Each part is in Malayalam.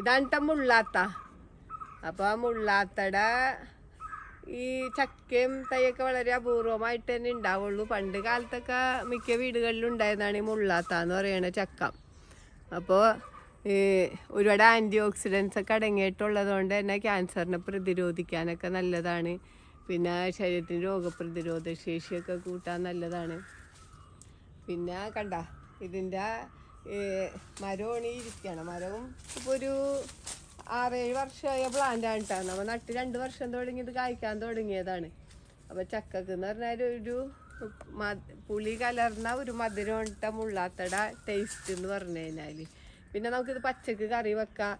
ഇതാണ് മുള്ളാത്ത. അപ്പോൾ ആ മുള്ളാത്തട ഈ ചക്കയും തൈയൊക്കെ വളരെ അപൂർവമായിട്ട് തന്നെ ഉണ്ടാവുള്ളൂ. പണ്ട് കാലത്തൊക്കെ മിക്ക വീടുകളിലും ഉണ്ടായതാണ് ഈ മുള്ളാത്ത എന്ന് പറയുന്ന ചക്ക അപ്പോൾ ഒരുപാട് ആന്റി ഓക്സിഡൻസ് ഒക്കെ അടങ്ങിയിട്ടുള്ളത് കൊണ്ട് തന്നെ ക്യാൻസറിനെ പ്രതിരോധിക്കാനൊക്കെ നല്ലതാണ്. പിന്നെ ശരീരത്തിന് രോഗപ്രതിരോധ ശേഷിയൊക്കെ കൂട്ടാൻ നല്ലതാണ്. പിന്നെ കണ്ട ഇതിന്റെ മരമാണ് ഇരിക്കണം. മരവും ഇപ്പോൾ ഒരു ആറേഴ് വർഷമായ പ്ലാന്റാണ് കേട്ടോ നമ്മൾ നട്ട് രണ്ട് വർഷം തുടങ്ങിയത് കായ്ക്കാൻ തുടങ്ങിയതാണ്. അപ്പോൾ ചക്കക്ക് എന്ന് പറഞ്ഞാൽ ഒരു പുളി കലർന്ന ഒരു മധുരം ഇട്ട മുള്ളാത്തട ടേസ്റ്റ് എന്ന് പറഞ്ഞു കഴിഞ്ഞാൽ പിന്നെ നമുക്കിത് പച്ചക്ക് കറി വെക്കാം.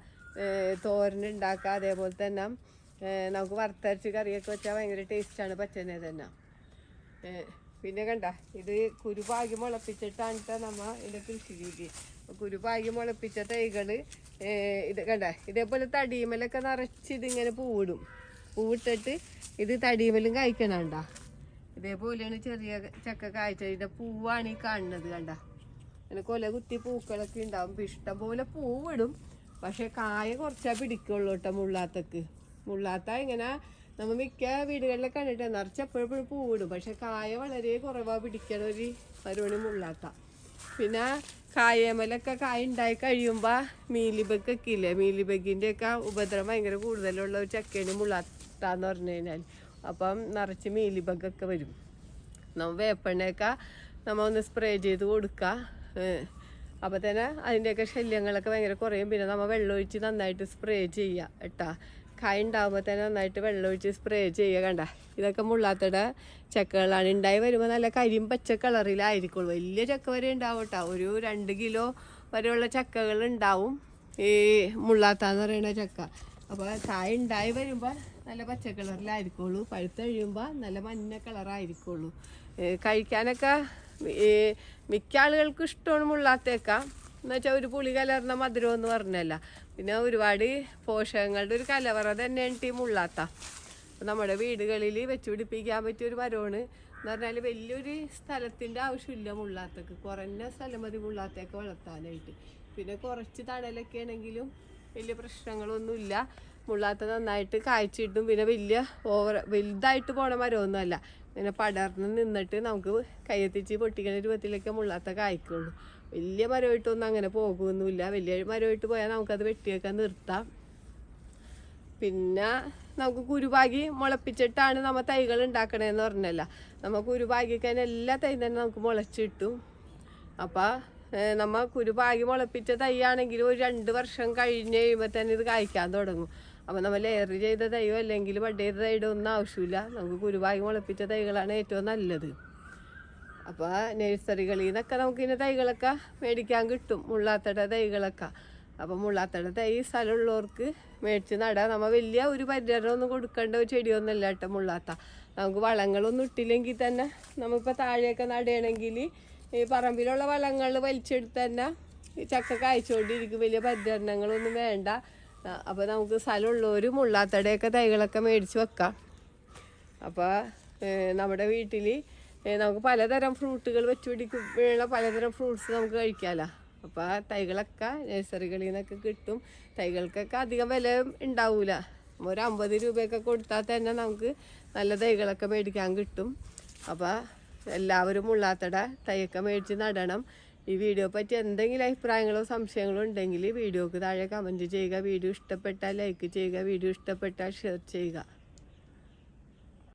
തോരൻ ഉണ്ടാക്കാം. അതേപോലെ തന്നെ നമുക്ക് വറുത്തരച്ച് കറിയൊക്കെ വെച്ചാൽ ഭയങ്കര ടേസ്റ്റാണ് പച്ചനെ തന്നെ. പിന്നെ കണ്ട ഇത് കുരുപാകി മുളപ്പിച്ചിട്ടാണ് നമ്മ ഇതിന്റെ കൃഷി രീതി. കുരുപാകി മുളപ്പിച്ച തൈകൾ ഏ, ഇത് കണ്ട ഇതേപോലെ തടിയുമലൊക്കെ നിറച്ച് ഇതിങ്ങനെ പൂവിടും. പൂവിട്ടിട്ട് ഇത് തടിയുമലും കായ്ക്കണണ്ട ഇതേപോലെയാണ് ചെറിയ ചക്ക കായ്ച്ച ഇതിന്റെ പൂവാണ് ഈ കാണുന്നത് കണ്ട. അങ്ങനെ കൊല കുത്തി പൂക്കളൊക്കെ ഉണ്ടാവും. ഇഷ്ടം പോലെ പൂവിടും. പക്ഷെ കായ കുറച്ചാ പിടിക്കുള്ളൂ കേട്ടോ മുള്ളാത്തക്ക്. മുള്ളാത്ത ഇങ്ങനെ നമ്മ മിക്ക വീടുകളിലൊക്കെ കണ്ടിട്ട് നിറച്ച് എപ്പോഴും പൂവിടും. പക്ഷെ കായ വളരെ കുറവാ പിടിക്കണ ഒരു മരുമണി മുള്ളാത്ത. പിന്നെ കായമലൊക്കെ കായ ഉണ്ടായി കഴിയുമ്പോൾ കഴിയുമ്പോ മീലിബഗൊക്കെ ഇല്ലേ മീലിബഗിന്റെ ഒക്കെ ഉപദ്രവം ഭയങ്കര കൂടുതലുള്ള ഒരു ചക്കയാണ് മുള്ളാത്ത എന്ന് പറഞ്ഞു കഴിഞ്ഞാൽ അപ്പം നിറച്ച് മീലിബഗൊക്കെ വരും. നമ്മൾ വേപ്പെണ്ണയൊക്കെ നമ്മ ഒന്ന് സ്പ്രേ ചെയ്ത് കൊടുക്കുക അപ്പോൾ തന്നെ അതിന്റെയൊക്കെ ശല്യങ്ങളൊക്കെ ഭയങ്കര കുറയും. പിന്നെ നമ്മൾ വെള്ളമൊഴിച്ച് നന്നായിട്ട് സ്പ്രേ ചെയ്യുക കേട്ടാ. കായ ഉണ്ടാകുമ്പോൾ തന്നെ നന്നായിട്ട് വെള്ളമൊഴിച്ച് സ്പ്രേ ചെയ്യുക കണ്ട? ഇതൊക്കെ മുള്ളാത്തട ചക്കകളാണ്. ഉണ്ടായി വരുമ്പോൾ നല്ല കരിയും പച്ച കളറിലായിരിക്കുള്ളൂ. വലിയ ചക്ക വരെ ഉണ്ടാവും കേട്ടോ ഒരു രണ്ട് കിലോ വരെയുള്ള ചക്കകൾ ഉണ്ടാവും ഈ മുള്ളാത്ത എന്ന് പറയുന്ന ചക്ക. അപ്പോൾ കായ ഉണ്ടായി വരുമ്പോൾ നല്ല പച്ച കളറിലായിരിക്കുള്ളൂ. പഴുത്ത് കഴിയുമ്പോൾ നല്ല മഞ്ഞ കളറായിരിക്കുള്ളൂ. കഴിക്കാനൊക്കെ മിക്ക ആളുകൾക്കും ഇഷ്ടമാണ് മുള്ളാത്തേക്ക. എന്നുവെച്ചാൽ ഒരു പുളി കലർന്ന മധുരം എന്ന് പറഞ്ഞല്ല. പിന്നെ ഒരുപാട് പോഷകങ്ങളുടെ ഒരു കലവറ തന്നെയാണ് ടീം മുള്ളാത്ത നമ്മുടെ വീടുകളിൽ വെച്ച് പിടിപ്പിക്കാൻ പറ്റിയ ഒരു മരമാണ്. എന്ന് പറഞ്ഞാൽ വലിയൊരു സ്ഥലത്തിന്റെ ആവശ്യമില്ല മുള്ളാത്തക്ക്. കുറഞ്ഞ സ്ഥലം മതി മുള്ളാത്തേക്ക് വളർത്താനായിട്ട്. പിന്നെ കുറച്ച് തണലൊക്കെ ആണെങ്കിലും വലിയ പ്രശ്നങ്ങളൊന്നുമില്ല. മുള്ളാത്ത നന്നായിട്ട് കായ്ച്ചിട്ടും പിന്നെ വലിയ ഓവർ വലുതായിട്ട് പോണ മരമൊന്നുമല്ല. ഇങ്ങനെ പടർന്ന് നിന്നിട്ട് നമുക്ക് കയ്യെത്തിച്ച് പൊട്ടിക്കണ രൂപത്തിലൊക്കെ മുള്ളാത്ത കായ്ക്കുള്ളൂ. വലിയ മരമായിട്ടൊന്നും അങ്ങനെ പോകുമൊന്നുമില്ല വലിയ മരമായിട്ട് പോയാൽ നമുക്കത് വെട്ടിയൊക്കെ നിർത്താം. പിന്നെ നമുക്ക് കുരുപാകി മുളപ്പിച്ചിട്ടാണ് നമ്മൾ തൈകൾ ഉണ്ടാക്കണേന്ന് പറഞ്ഞല്ല. നമ്മൾ കുരുപാകിക്കാൻ എല്ലാ തൈ തന്നെ നമുക്ക് മുളച്ച് കിട്ടും അപ്പം നമ്മ കുരുപാകി മുളപ്പിച്ച തൈയാണെങ്കിൽ ഒരു രണ്ട് വർഷം കഴിഞ്ഞ് കഴിയുമ്പോൾ തന്നെ ഇത് കായ്ക്കാൻ തുടങ്ങും. അപ്പോൾ നമ്മൾ ലെയർ ചെയ്ത തൈയോ അല്ലെങ്കിൽ ബഡ് ചെയ്ത തൈയുടെ ഒന്നും ആവശ്യമില്ല. നമുക്ക് കുരുപാകി മുളപ്പിച്ച തൈകളാണ് ഏറ്റവും നല്ലത്. അപ്പോൾ നഴ്സറികളിൽ നിന്നൊക്കെ നമുക്ക് ഇങ്ങനെ തൈകളൊക്കെ മേടിക്കാൻ കിട്ടും. മുള്ളാത്തട തൈകളൊക്കെ. അപ്പം മുള്ളാത്തട തൈ സ്ഥലമുള്ളവർക്ക് മേടിച്ച് നടാം നമ്മൾ വലിയ ഒരു പരിചരണം ഒന്നും കൊടുക്കേണ്ട ഒരു ചെടിയൊന്നുമല്ല കേട്ടോ മുള്ളാത്ത. നമുക്ക് വളങ്ങളൊന്നും ഇട്ടില്ലെങ്കിൽ തന്നെ നമ്മളിപ്പോൾ താഴെയൊക്കെ നടുകയാണെങ്കിൽ ഈ പറമ്പിലുള്ള വളങ്ങൾ വലിച്ചെടുത്ത് തന്നെ ചക്ക കായ്ച്ചുകൊണ്ടിരിക്കും വലിയ പരിചരണങ്ങളൊന്നും വേണ്ട. അപ്പോൾ നമുക്ക് സ്ഥലമുള്ളവർ മുള്ളാത്തടയൊക്കെ തൈകളൊക്കെ മേടിച്ച് വെക്കാം. അപ്പോൾ നമ്മുടെ വീട്ടിൽ നമുക്ക് പലതരം ഫ്രൂട്ടുകൾ വെച്ചുപിടിക്കുമ്പോഴുള്ള പലതരം ഫ്രൂട്ട്സ് നമുക്ക് കഴിക്കാമല്ലോ അപ്പോൾ ആ തൈകളൊക്കെ നഴ്സറികളിൽ നിന്നൊക്കെ കിട്ടും. തൈകൾക്കൊക്കെ അധികം വില ഉണ്ടാവില്ല ഒരു അമ്പത് രൂപയൊക്കെ കൊടുത്താൽ തന്നെ നമുക്ക് നല്ല തൈകളൊക്കെ മേടിക്കാൻ കിട്ടും. അപ്പോൾ എല്ലാവരും മുള്ളാത്തട തൈയൊക്കെ മേടിച്ച് നടണം. ഈ വീഡിയോ പറ്റി എന്തെങ്കിലും അഭിപ്രായങ്ങളോ സംശയങ്ങളോ ഉണ്ടെങ്കിൽ വീഡിയോക്ക് താഴെ കമന്റ് ചെയ്യുക. വീഡിയോ ഇഷ്ടപ്പെട്ടാൽ ലൈക്ക് ചെയ്യുക. വീഡിയോ ഇഷ്ടപ്പെട്ടാൽ ഷെയർ ചെയ്യുക.